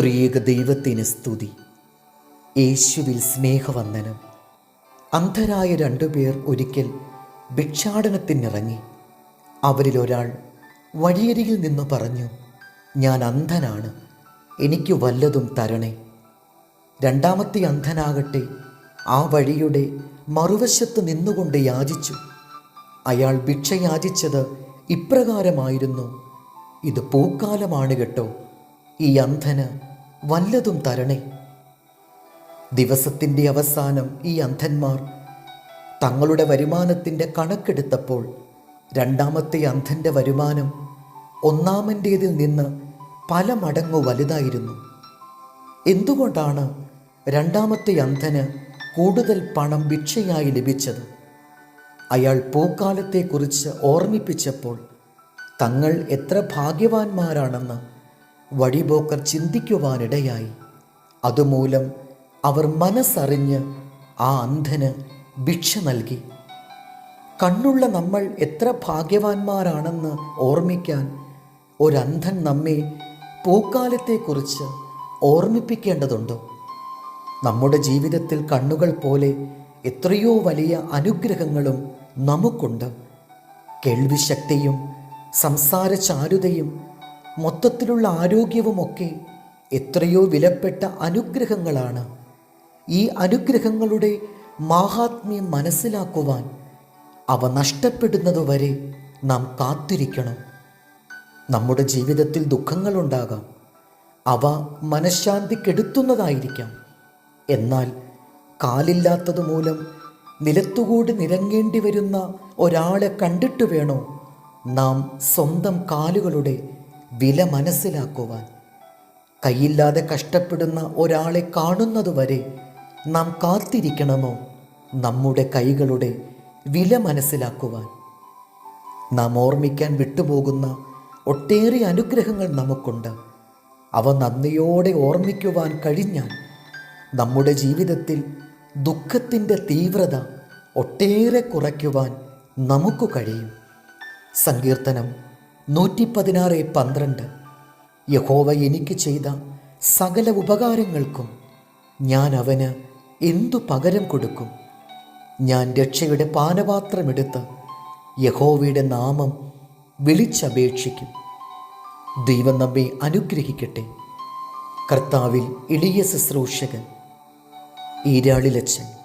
ത്രിയേക ദൈവത്തിന് സ്തുതി. യേശുവിൽ സ്നേഹവന്ദനം. അന്ധരായ രണ്ടുപേർ ഒരിക്കൽ ഭിക്ഷാടനത്തിനിറങ്ങി. അവരിൽ ഒരാൾ വഴിയരികിൽ നിന്ന് പറഞ്ഞു ഞാൻ അന്ധനാണ്. എനിക്ക് വല്ലതും തരണേ. രണ്ടാമത്തെ അന്ധനാകട്ടെ. ആ വഴിയുടെ മറുവശത്ത് നിന്നുകൊണ്ട് യാചിച്ചു. അയാൾ ഭിക്ഷ യാചിച്ചത് ഇപ്രകാരമായിരുന്നു. ഇത് പൂക്കാലമാണ് കേട്ടോ. ഈ അന്ധന് വല്ലതും തരണേ. ദിവസത്തിന്റെ അവസാനം ഈ അന്ധന്മാർ തങ്ങളുടെ വരുമാനത്തിന്റെ കണക്കെടുത്തപ്പോൾ രണ്ടാമത്തെ അന്ധന്റെ വരുമാനം ഒന്നാമന്റേതിൽ നിന്ന് പല മടങ്ങു വലുതായിരുന്നു. എന്തുകൊണ്ടാണ് രണ്ടാമത്തെ അന്ധന് കൂടുതൽ പണം ഭിക്ഷയായി ലഭിച്ചത്? അയാൾ പൂക്കാലത്തെക്കുറിച്ച് ഓർമ്മിപ്പിച്ചപ്പോൾ തങ്ങൾ എത്ര ഭാഗ്യവാന്മാരാണെന്ന് വഴിപോക്കർ ചിന്തിക്കുവാനിടയായി. അതുമൂലം അവർ മനസ്സറിഞ്ഞ് ആ അന്ധന് ഭിക്ഷ നൽകി. കണ്ണുള്ള നമ്മൾ എത്ര ഭാഗ്യവാന്മാരാണെന്ന് ഓർമ്മിക്കാൻ ഒരന്ധൻ നമ്മെ പൂക്കാലത്തെക്കുറിച്ച് ഓർമ്മിപ്പിക്കേണ്ടതുണ്ടോ. നമ്മുടെ ജീവിതത്തിൽ കണ്ണുകൾ പോലെ എത്രയോ വലിയ അനുഗ്രഹങ്ങളും നമുക്കുണ്ട്. കേൾവിശക്തിയും സംസാര ചാരുതയും മൊത്തത്തിലുള്ള ആരോഗ്യവുമൊക്കെ എത്രയോ വിലപ്പെട്ട അനുഗ്രഹങ്ങളാണ്. ഈ അനുഗ്രഹങ്ങളുടെ മാഹാത്മ്യം മനസ്സിലാക്കുവാൻ അവ നഷ്ടപ്പെടുന്നതുവരെ നാം കാത്തിരിക്കണം. നമ്മുടെ ജീവിതത്തിൽ ദുഃഖങ്ങളുണ്ടാകാം. അവ മനഃശാന്തി കെടുത്തുന്നതായിരിക്കാം. എന്നാൽ കാലില്ലാത്തതുമൂലം നിലത്തുകൂടി നിരങ്ങേണ്ടി വരുന്ന ഒരാളെ കണ്ടിട്ട് വേണോ? നാം സ്വന്തം കാലുകളുടെ വില മനസ്സിലാക്കുവാൻ. കൈയില്ലാതെ കഷ്ടപ്പെടുന്ന ഒരാളെ കാണുന്നതുവരെ നാം കാത്തിരിക്കണമോ? നമ്മുടെ കൈകളുടെ വില മനസ്സിലാക്കുവാൻ. നാം ഓർമ്മിക്കാൻ വിട്ടുപോകുന്ന ഒട്ടേറെ അനുഗ്രഹങ്ങൾ നമുക്കുണ്ട്. അവ നന്ദിയോടെ ഓർമ്മിക്കുവാൻ കഴിഞ്ഞാൽ നമ്മുടെ ജീവിതത്തിൽ ദുഃഖത്തിന്റെ തീവ്രത ഒട്ടേറെ കുറയ്ക്കുവാൻ നമുക്ക് കഴിയും. സങ്കീർത്തനം നൂറ്റി പതിനാറ് പന്ത്രണ്ട്. യഹോവ എനിക്ക് ചെയ്ത സകല ഉപകാരങ്ങൾക്കും ഞാൻ അവന് എന്തു പകരം കൊടുക്കും? ഞാൻ രക്ഷയുടെ പാനപാത്രമെടുത്ത് യഹോവയുടെ നാമം വിളിച്ചപേക്ഷിക്കും. ദൈവം നമ്മെ അനുഗ്രഹിക്കട്ടെ. കർത്താവിൽ ഇളിയ ശുശ്രൂഷകൻ ഈരാളിലച്ചൻ